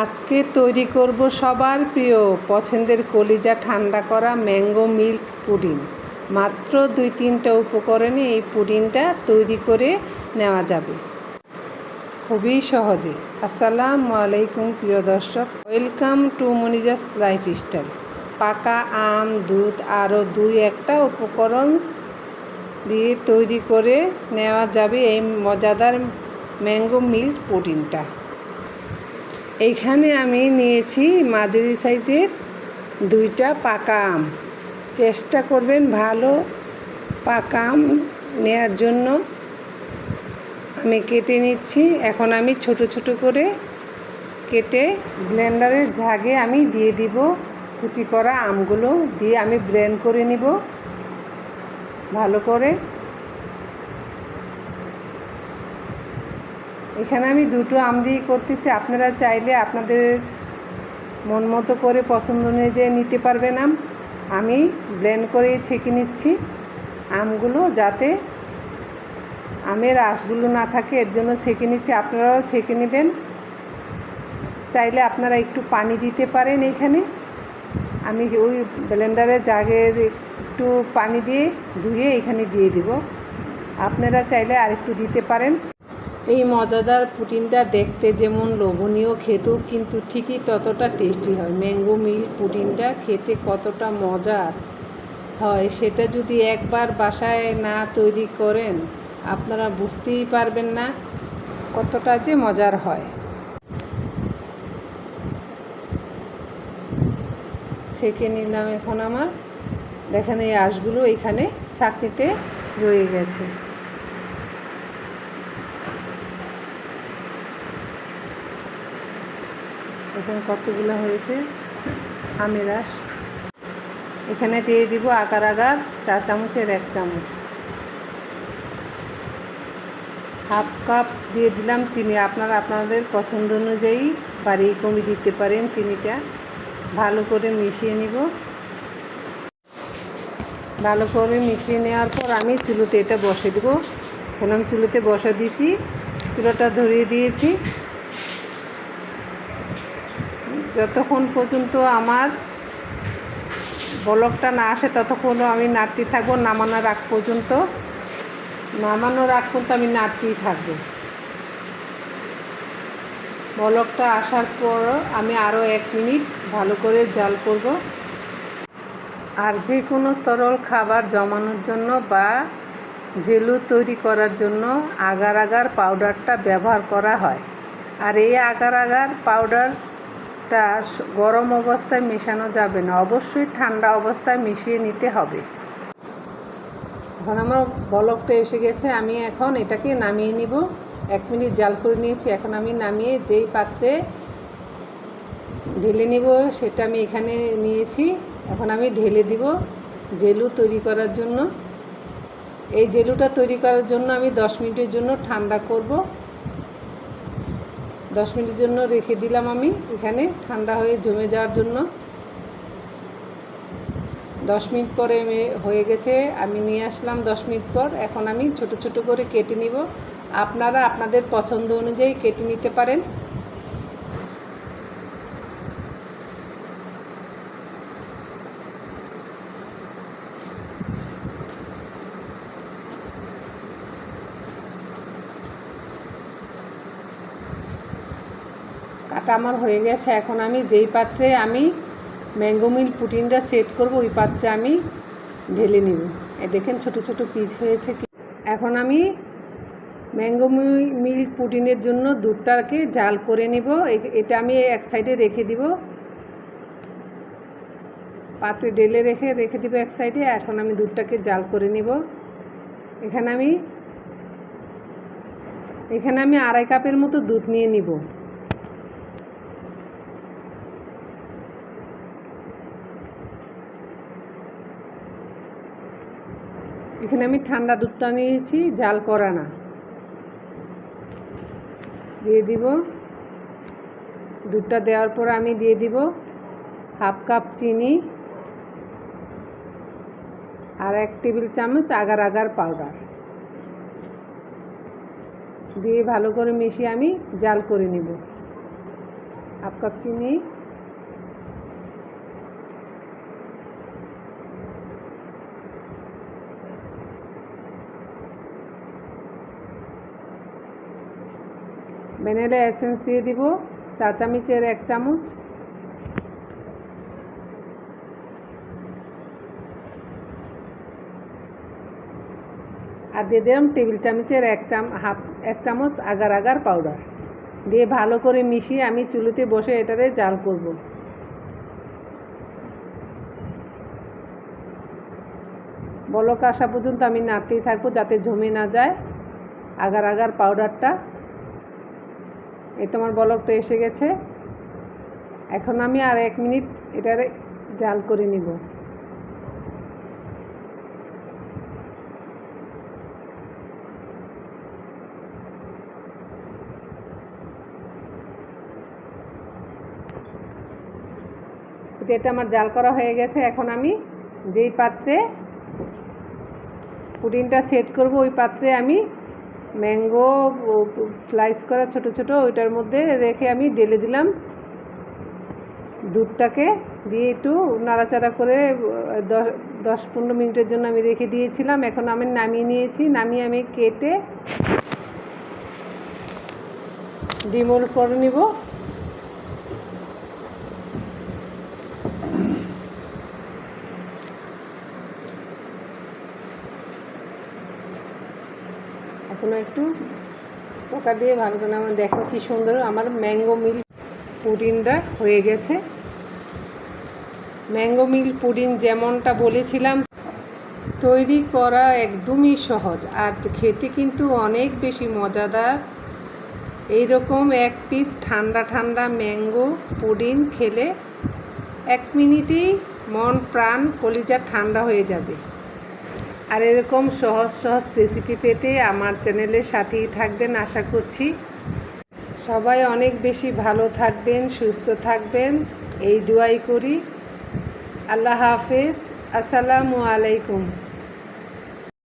আজকে তৈরি করব সবার প্রিয় পছন্দের কলিজা ঠান্ডা করা ম্যাঙ্গো মিল্ক পুডিং। মাত্র দুই তিনটা উপকরণে এই পুডিংটা তৈরি করে নেওয়া যাবে। খুবই সহজে। আসসালামু আলাইকুম প্রিয় দর্শক। Welcome to Moniza's lifestyle. পাকা আম, দুধ আরও দুই একটা উপকরণ দিয়ে তৈরি করে নেওয়া যাবে এই মজাদার ম্যাঙ্গো মিল্ক পুডিংটা। এইখানে আমি নিয়েছি মাঝারি সাইজের দুইটা পাকা আম। চেষ্টা করবেন ভালো পাকা আম নেওয়ার জন্য। আমি কেটে নিচ্ছি। এখন আমি ছোট ছোট করে কেটে ব্লেন্ডারের ঝাগে আমি দিয়ে দিব। কুচি করা আমগুলো দিয়ে আমি ব্লেন্ড করে নিব। ভালো করে। এখানে আমি দুটো আম দিয়ে করতেছি। আপনারা চাইলে আপনাদের মন মতো করে পছন্দ অনুযায়ী নিতে পারবেন আম। আমি ব্লেন্ড করে ছেঁকে নিচ্ছি আমগুলো যাতে আমের আঁশগুলো না থাকে, এর জন্য ছেঁকে নিচ্ছি। আপনারাও ছেঁকে নেবেন। চাইলে আপনারা একটু পানি দিতে পারেন এখানে। আমি ওই ব্লেন্ডারে জাগের একটু পানি দিয়ে ধুয়ে এখানে দিয়ে দিব। আপনারা চাইলে আরেকটু দিতে পারেন। এই মজাদার পুটিনটা দেখতে যেমন লোভনীয়, খেতেও কিন্তু ঠিকই ততটা টেস্টি হয়। ম্যাঙ্গো মিল পুটিনটা খেতে কতটা মজার হয় সেটা যদি একবার বাসায় না তৈরি করেন, আপনারা বুঝতেই পারবেন না কতটা যে মজার হয়। ছেঁকে নিলাম এখন আমার। দেখেন এই আঁশগুলো এখানে ছাকনিতে রয়ে গেছে। দেখুন কতগুলো হয়েছে? আমের আঁশ এখানে দিয়ে দিব আগার আগার, চা চামচের এক চামচ। হাফ কাপ দিয়ে দিলাম চিনি। আপনারা আপনাদের পছন্দ অনুযায়ী বাড়িয়ে কমিয়ে দিতে পারেন চিনিটা। ভালো করে মিশিয়ে নিব। ভালো করে মিশিয়ে নেওয়ার পর আমি চুলোতে এটা বসে দেবো। এখন আমি চুলোতে বসা দিয়েছি চুলোটা ধরিয়ে দিয়েছি। যতক্ষণ পর্যন্ত আমার বলকটা না আসে ততক্ষণও আমি নাড়তে থাকব, নামানোর আগ পর্যন্ত। নামানোর আগ পর্যন্ত আমি নাড়তেই থাকব। বলকটা আসার পর আমি আরও এক মিনিট ভালো করে জাল করব। আর যে কোনো তরল খাবার জমানোর জন্য বা জেলু তৈরি করার জন্য আগার আগার পাউডারটা ব্যবহার করা হয়। আর এই আগার আগার পাউডার টা গরম অবস্থায় মেশানো যাবে না। অবশ্যই ঠান্ডা অবস্থায় মিশিয়ে নিতে হবে। এখন আমার বলকটা এসে গেছে। আমি এখন এটাকে নামিয়ে নিব। এক মিনিট জাল করে নিয়েছি। এখন আমি নামিয়ে যেই পাত্রে ঢেলে নিব, সেটা আমি এখানে নিয়েছি। এখন আমি ঢেলে দিব জেলু তৈরি করার জন্য। এই জেলুটা তৈরি করার জন্য আমি দশ মিনিটের জন্য ঠান্ডা করব। দশ মিনিটের জন্য রেখে দিলাম আমি এখানে, ঠান্ডা হয়ে জমে যাওয়ার জন্য। দশ মিনিট পরে হয়ে গেছে, আমি নিয়ে আসলাম দশ মিনিট পর। এখন আমি ছোট ছোট করে কেটে নিব। আপনারা আপনাদের পছন্দ অনুযায়ী কেটে নিতে পারেন। কাটা আমার হয়ে গেছে। এখন আমি যেই পাত্রে আমি ম্যাঙ্গো মিল পুটিনটা সেট করব, ওই পাত্রে আমি ঢেলে নেব। এ দেখেন ছোট ছোট পিস হয়েছে কি। এখন আমি ম্যাঙ্গো মিল পুটিনের জন্য দুধটাকে জাল করে নিব। এটা আমি এক সাইডে রেখে দিব। পাত্রে ঢেলে রেখে রেখে দিব এক সাইডে। এখন আমি দুধটাকে জাল করে নিব। এখানে আমি এখানে আমি আড়াই কাপের মতো দুধ নিয়ে নিব। এখানে আমি ঠান্ডা দুধটা নিয়েছি, জাল করা না। দিয়ে দিব। দুধটা দেওয়ার পর আমি দিয়ে দিব হাফ কাপ চিনি আর এক টেবিল চামচ আগার আগার পাউডার। দিয়ে ভালো করে মিশিয়ে আমি জাল করে নেব। হাফ কাপ চিনি ভ্যানিলা এসেন্স দিয়ে দিব, চা চামচের এক চামচ। আর দিয়ে দিলাম টেবিল চামচের এক চাম, হাফ, এক চামচ আগার আগার পাউডার। দিয়ে ভালো করে মিশিয়ে আমি চুলোতে বসে এটারে জাল করব। বলক আসা পর্যন্ত আমি নাড়তেই থাকব যাতে জমে না যায় আগার আগার পাউডারটা। এই তোমার বলকটা এসে গেছে। এখন আমি আর এক মিনিট এটারে জাল করে নিব। এটা আমার জাল করা হয়ে গেছে। এখন আমি যেই পাত্রে পুডিংটা সেট করব, ওই পাত্রে আমি ম্যাঙ্গো স্লাইস করা ছোট ছোট ওইটার মধ্যে রেখে আমি ডেলে দিলাম। দুধটাকে দিয়ে একটু নাড়াচাড়া করে, দশ দশ পনেরো মিনিটের জন্য আমি রেখে দিয়েছিলাম। এখন আমি নামিয়ে নিয়েছি। নামিয়ে আমি কেটে ডিমোল করে নিব। এখনও একটু পোকা দিয়ে ভালো করে আমার দেখো কি সুন্দর, আমার ম্যাঙ্গো মিল পুডিংটা হয়ে গেছে। ম্যাঙ্গো মিল পুডিং যেমনটা বলেছিলাম, তৈরি করা একদমই সহজ আর খেতে কিন্তু অনেক বেশি মজাদার। এইরকম এক পিস ঠান্ডা ঠান্ডা ম্যাঙ্গো পুডিং খেলে এক মিনিটেই মন প্রাণ কলিজা ঠান্ডা হয়ে যাবে। আর এরকম সহজ সহজ রেসিপি পেতে আমার চ্যানেলের সাথেই থাকবেন, আশা করছি। সবাই অনেক বেশি ভালো থাকবেন, সুস্থ থাকবেন। এই দোয়াই করি। আল্লাহ হাফেজ। আসসালামু আলাইকুম।